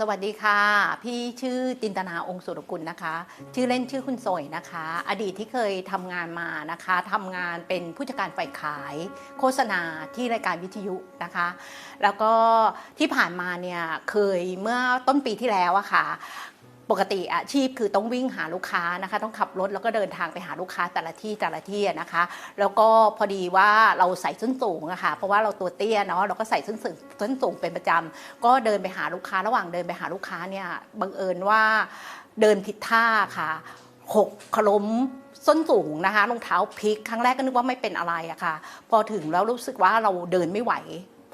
สวัสดีค่ะ พี่ชื่อจินตนาองค์สุรกุลนะคะ ชื่อเล่นชื่อคุณโสยนะคะ อดีตที่เคยทำงานมานะคะทำงานเป็นผู้จัดการฝ่ายขาย โฆษณาที่รายการวิทยุนะคะ แล้วก็ที่ผ่านมาเนี่ยเคยเมื่อต้นปีที่แล้วอะค่ะ ปกติอาชีพคือต้องวิ่งหาลูกค้านะคะ ต้องขับรถแล้วก็เดินทางไปหาลูกค้าแต่ละที่แต่ละที่นะคะ แล้วก็พอดีว่าเราใส่ส้นสูงอะค่ะเพราะว่าเราตัวเตี้ยเนาะเราก็ใส่ส้นสูงส้นสูงเป็นประจำก็เดินไปหาลูกค้าระหว่างเดินไปหาลูกค้าเนี่ยบังเอิญว่าเดินผิดท่าค่ะหกขล้มส้นสูงนะคะรองเท้าพลิกครั้งแรกก็นึกว่าไม่เป็นอะไรอะค่ะ พอถึงแล้วรู้สึกว่าเราเดินไม่ไหว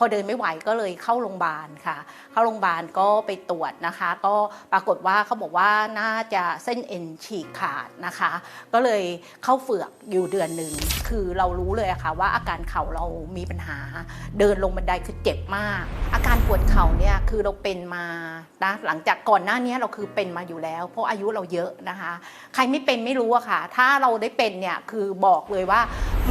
พอเดินไม่ไหวก็เลยเข้าโรงพยาบาลค่ะ เข้าโรงพยาบาลก็ไปตรวจนะคะ ก็ปรากฏว่าเขาบอกว่าน่าจะเส้นเอ็นฉีกขาดนะคะ ก็เลยเข้าเฝือกอยู่เดือนหนึ่งคือเรารู้เลยอะค่ะว่าอาการเข่าเรามีปัญหา เดินลงบันไดคือเจ็บมาก อาการปวดเข่าเนี่ยคือเราเป็นมานะหลังจากก่อนหน้านี้เราคือเป็นมาอยู่แล้ว เพราะอายุเราเยอะนะคะ ใครไม่เป็นไม่รู้อะค่ะ ถ้าเราได้เป็นเนี่ยคือบอกเลยว่า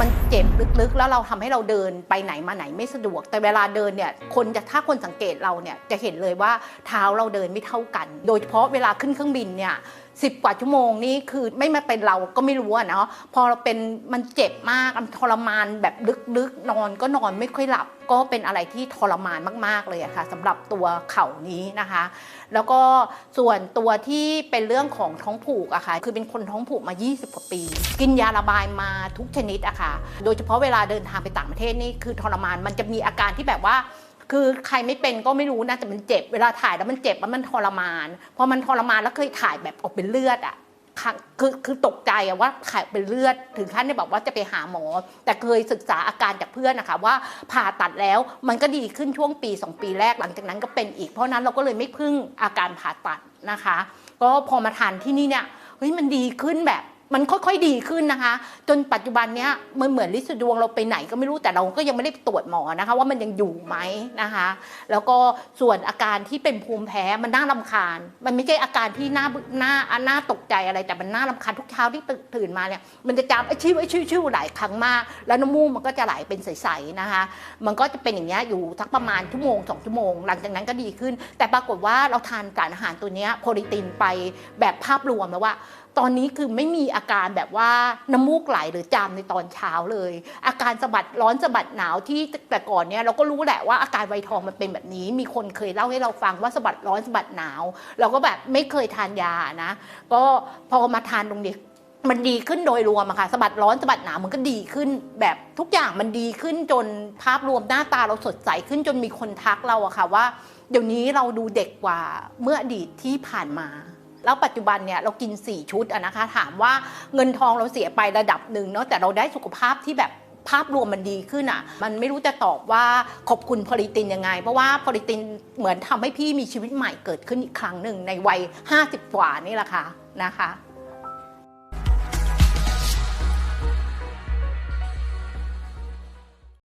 มันเจ็บลึกๆ แล้วเราทำให้เราเดินไปไหนมาไหนไม่สะดวกแต่เวลาเดินเนี่ยคนจะถ้าคนสังเกตเราเนี่ยจะเห็นเลยว่าเท้าเราเดินไม่เท่ากัน โดยเฉพาะเวลาขึ้นเครื่องบินเนี่ย สิบกว่าชั่วโมงนี่คือไม่มาเป็นเราก็ไม่รู้อะเนาะพอเราเป็นมันเจ็บมากมันทรมานแบบลึกๆ นอนก็นอนไม่ค่อยหลับ ก็เป็นอะไรที่ทรมานมาก ๆ เลยอะค่ะสำหรับตัวเข่านี้นะคะ แล้วก็ส่วนตัวที่เป็นเรื่องของท้องผูกอะค่ะคือเป็นคนท้องผูกมา 20 กว่าปี กินยาระบายมาทุกชนิดอะค่ะ โดยเฉพาะเวลาเดินทางไปต่างประเทศนี่คือทรมานมันจะมีอาการที่แบบว่า คือใครไม่เป็นก็ไม่รู้นะแต่มันเจ็บเวลาถ่ายแล้วมันเจ็บแล้วมันทรมานพอมันทรมานแล้วเคยถ่ายแบบออกเป็นเลือดอะครั้งคือคือตกใจอะว่าถ่ายเป็นเลือดถึงขั้นได้บอกว่าจะไปหาหมอ แต่เคยศึกษาอาการจากเพื่อนนะคะว่าผ่าตัดแล้วมันก็ดีขึ้นช่วงปี 2 ปีแรกหลังจากนั้นก็เป็นอีกเพราะนั้นเราก็เลยไม่พึ่งอาการผ่าตัดนะคะ ก็พอมาทานที่นี่เนี่ยเฮ้ยมันดีขึ้นแบบ มันค่อยๆดีขึ้นนะคะ จนปัจจุบันเนี้ยมันเหมือนลิสดวงเราไปไหนก็ไม่รู้แต่เราก็ยังไม่ได้ตรวจหมอนะคะ ว่ามันยังอยู่ไหมนะคะ แล้วก็ส่วนอาการที่เป็นภูมิแพ้มันน่ารำคาญ มันไม่ใช่อาการที่น่าน่าน่าตกใจอะไร แต่มันน่ารำคาญทุกเช้าที่ตื่นมาเนี่ยมันจะจามไอ้ชิวไอ้ชิวชิวหลายครั้งมาก แล้วน้ำมูกมันก็จะไหลเป็นใสๆนะคะ มันก็จะเป็นอย่างเงี้ยอยู่สักประมาณชั่วโมงสองชั่วโมง หลังจากนั้นก็ดีขึ้น แต่ปรากฏว่าเราทานสารอาหารตัวเนี้ยโพลิตินไปแบบภาพรวมแล้วว่าตอนนี้คือไม่มีอาการแบบว่าน้ำมูกไหลหรือจามในตอนเช้าเลย อาการสะบัดร้อนสะบัดหนาวที่แต่ก่อนเนี่ยเราก็รู้แหละว่าอาการไวทองมันเป็นแบบนี้ มีคนเคยเล่าให้เราฟังว่าสะบัดร้อนสะบัดหนาว เราก็แบบไม่เคยทานยานะ ก็พอมาทานตรงนี้มันดีขึ้นโดยรวมอะค่ะสะบัดร้อนสะบัดหนาวมันก็ดีขึ้น แบบทุกอย่างมันดีขึ้นจนภาพรวมหน้าตาเราสดใสขึ้นจนมีคนทักเราอะค่ะว่า เดี๋ยวนี้เราดูเด็กกว่าเมื่ออดีตที่ผ่านมา แล้วปัจจุบันเนี่ยเรากิน 4 ชุดอะนะคะ ถามว่าเงินทองเราเสียไประดับหนึ่งเนาะแต่เราได้สุขภาพที่แบบภาพรวมมันดีขึ้นอะมันไม่รู้จะตอบว่าขอบคุณพลิตินยังไง เพราะว่าพลิตินเหมือนทำให้พี่มีชีวิตใหม่เกิดขึ้นอีกครั้งหนึ่งในวัย 50 กว่านี่แหละค่ะนะคะ